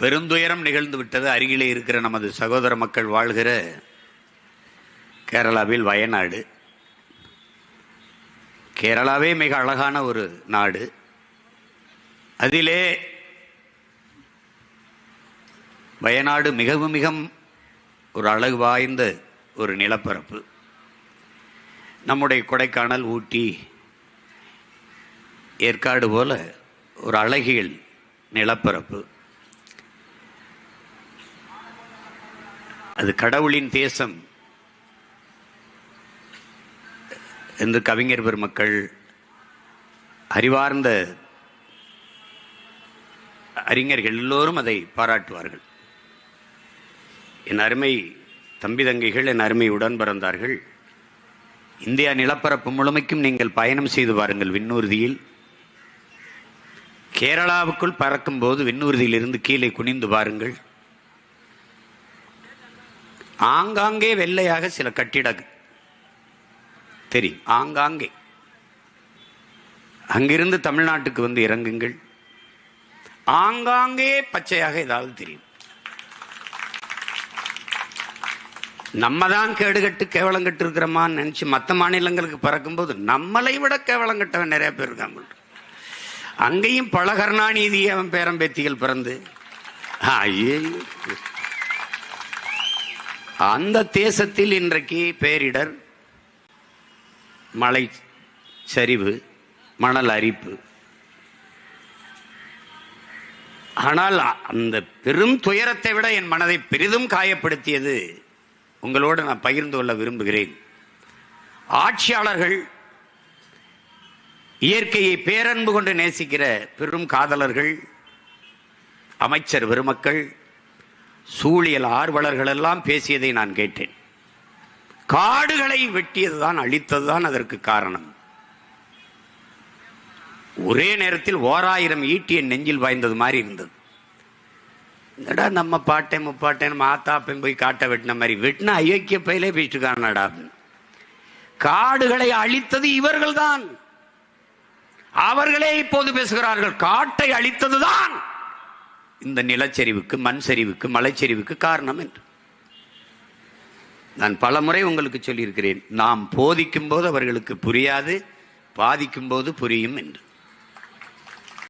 பெருந்துயரம் நிகழ்ந்து விட்டது. அருகிலே இருக்கிற நமது சகோதர மக்கள் வாழ்கிற கேரளாவில் வயநாடு. கேரளாவே மிக அழகான ஒரு நாடு. அதிலே வயநாடு மிகவும் மிக ஒரு அழகு வாய்ந்த ஒரு நிலப்பரப்பு. நம்முடைய கொடைக்கானல் ஊட்டி ஏற்காடு போல ஒரு அழகியல் நிலப்பரப்பு. அது கடவுளின் தேசம். என்று கவிஞர் பெருமக்கள் அறிவார்ந்த அறிஞர்கள் எல்லோரும் அதை பாராட்டுவார்கள். என் அருமை தம்பி தங்கைகள் என் அருமை உடன் பிறந்தார்கள். இந்தியா நிலப்பரப்பு முழுமைக்கும் நீங்கள் பயணம் செய்து பாருங்கள் விண்ணூர்தியில். கேரளாவுக்குள் பறக்கும்போது விண்ணூர்தியிலிருந்து கீழே குனிந்து பாருங்கள் ஆங்காங்கே வெள்ளையாக சில கட்டிட தெரியும் ஆங்காங்கே. அங்கிருந்து தமிழ்நாட்டுக்கு வந்து இறங்குங்கள். ஆங்காங்கே பச்சையாக ஏதாவது தெரியும். நம்ம தான் கேடுகட்டு கேவலங்கட்டு இருக்கிறோமான்னு நினைச்சு மற்ற மாநிலங்களுக்கு பறக்கும்போது நம்மளை விட கேவலங்கட்டவன் நிறைய பேர் இருக்காங்க. அங்கேயும் பல கருணாநிதி அவன் பேரம்பேத்திகள் பிறந்து. ஐயோ அந்த தேசத்தில் இன்றைக்கு பேரிடர் மலை சரிவு மணல் அரிப்பு. ஆனால் அந்த பெரும் துயரத்தை விட என் மனதை பெரிதும் காயப்படுத்தியது உங்களோடு நான் பகிர்ந்து கொள்ள விரும்புகிறேன். ஆட்சியாளர்கள் இயற்கையை பேரன்பு கொண்டு நேசிக்கிற பெரும் காதலர்கள் அமைச்சர் பெருமக்கள் சூழியல் ஆர்வலர்கள் எல்லாம் பேசியதை நான் கேட்டேன். காடுகளை வெட்டியதுதான் அழித்ததுதான் அதற்கு காரணம். ஒரே நேரத்தில் ஓராயிரம் ஈட்டிய நெஞ்சில் வாய்ந்தது மாதிரி இருந்தது. என்னடா நம்ம பாட்டேன் முப்பாட்டேன் மாத்தாப்பன் போய் காட்ட வெட்டின மாதிரி வெட்டின அயோக்கிய பயிலே பேசிட்டுக்கானடா காடுகளை அழித்தது இவர்கள்தான். அவர்களே இப்போது பேசுகிறார்கள் காட்டை அழித்ததுதான். இந்த நிலச்சரிவுக்கு மண் சரிவுக்கு மலைச்சரிவுக்கு காரணம் என்று. நான் பல முறை உங்களுக்கு சொல்லியிருக்கிறேன் நாம் போதிக்கும் போது அவர்களுக்கு புரியாது பாதிக்கும் போது புரியும் என்று.